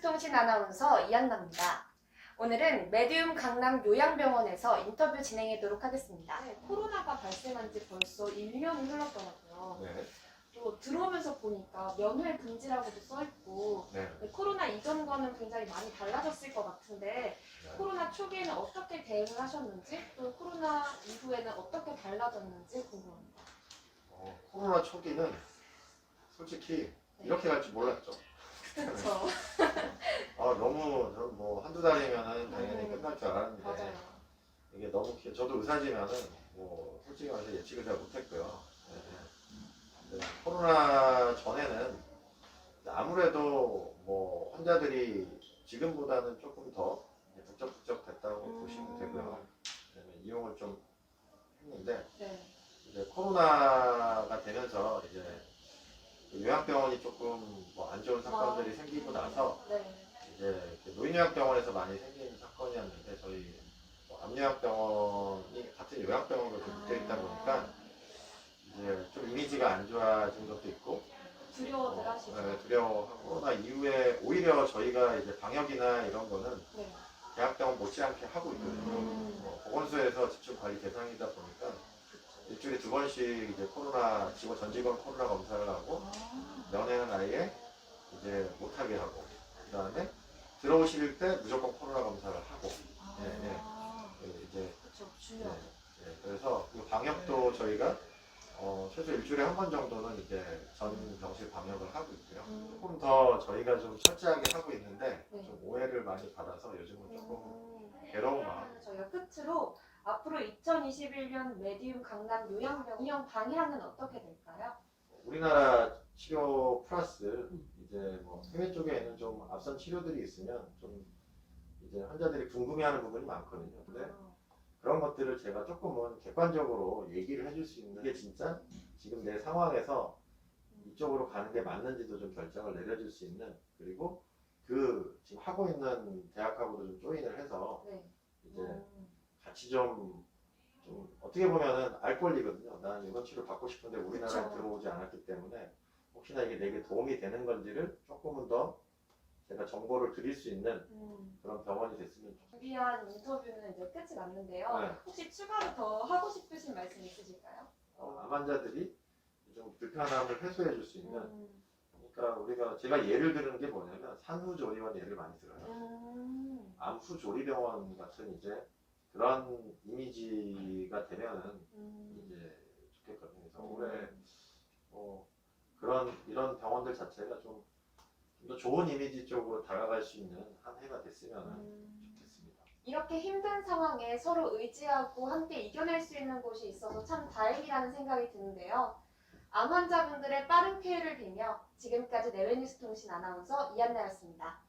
통신 아나운서 이한나입니다. 오늘은 메디움 강남 요양병원에서 인터뷰 진행하도록 하겠습니다. 네, 코로나가 발생한 지 벌써 1년이 흘렀더라고요. 네. 또 들어오면서 보니까 면회 금지라고도 써있고 네. 네, 코로나 이전과는 굉장히 많이 달라졌을 것 같은데 코로나 초기에는 어떻게 대응을 하셨는지 또 코로나 이후에는 어떻게 달라졌는지 궁금합니다. 어, 코로나 초기는 솔직히 네. 이렇게 갈 줄 몰랐죠. 아, 너무 저뭐 한두 달이면은 줄 알았는데 맞아요. 이게 너무 기... 저도 의사지만은 뭐 솔직히 말해서 예측을 잘 못했고요. 네. 네. 코로나 전에는 아무래도 뭐 환자들이 지금보다는 조금 더 이제 북적북적 됐다고 음. 보시면 되고요. 이용을 좀 했는데 네. 이제 코로나가 되면서 이제 그 요양병원이 조금 뭐 안 좋은 사건들이 아. 생기고 나서 네. 이제 그 노인요양병원에서 많이 생긴 사건이었는데 저희 뭐 암요양병원이 같은 요양병원으로 이렇게 묶여 있다 보니까 이제 좀 이미지가 안 좋아진 것도 있고 두려워들 어, 하시죠. 네, 두려워하고 코로나 이후에 오히려 저희가 이제 방역이나 이런 거는 네. 대학병원 못지않게 하고 있거든요. 음. 뭐 보건소에서 집중 관리 대상이다 보니까 일주일에 두 번씩 이제 코로나 직원 전 직원 코로나 검사를 하고 아. 면회는 아예 이제 못하게 하고 그다음에 들어오실 때 무조건 코로나 검사를 하고 네, 네. 아. 그 이제 그렇죠. 네, 중요하죠. 네, 그래서 이 방역도 저희가 어, 최소 일주일에 한 번 정도는 이제 전 병실 방역을 하고 있고요. 음. 조금 더 저희가 좀 철저하게 하고 있는데 네. 좀 오해를 많이 받아서 요즘은 조금 음. 괴로운 마음. 저희가 끝으로 앞으로 2021년 메디움 강남 요양병 운영 방향은 어떻게 될까요? 우리나라 치료 플러스 이제 뭐 해외 쪽에는 좀 앞선 치료들이 있으면 좀 이제 환자들이 궁금해하는 부분이 많거든요. 근데 아, 그런 것들을 제가 조금은 객관적으로 얘기를 해줄 수 있는 게 진짜 지금 내 상황에서 이쪽으로 가는 게 맞는지도 좀 결정을 내려줄 수 있는 그리고 그 지금 하고 있는 대학하고도 좀 조인을 해서 네. 이제 음. 같이 좀, 좀 어떻게 보면은 알 권리거든요. 나는 이번 치료 받고 싶은데 우리나라에 그쵸. 들어오지 않았기 때문에 혹시나 이게 내게 도움이 되는 건지를 조금은 더 제가 정보를 드릴 수 있는 음. 그런 병원이 됐으면 좋겠습니다. 준비한 인터뷰는 이제 끝이 났는데요. 네. 혹시 추가로 더 하고 싶으신 말씀 있으실까요? 어, 암 환자들이 좀 불편함을 해소해 줄 수 있는 음. 그러니까 우리가 제가 예를 드는 게 뭐냐면 산후조리원 예를 많이 들어요. 음. 암후조리병원 같은 이제 그런 이미지가 되면은 음. 이제 좋겠거든요. 그래서 올해 뭐 그런 이런 병원들 자체가 좀 더 좋은 이미지 쪽으로 다가갈 수 있는 한 해가 됐으면 음. 좋겠습니다. 이렇게 힘든 상황에 서로 의지하고 함께 이겨낼 수 있는 곳이 있어서 참 다행이라는 생각이 드는데요. 암 환자분들의 빠른 쾌유를 빌며 지금까지 내외뉴스 통신 아나운서 이한나였습니다.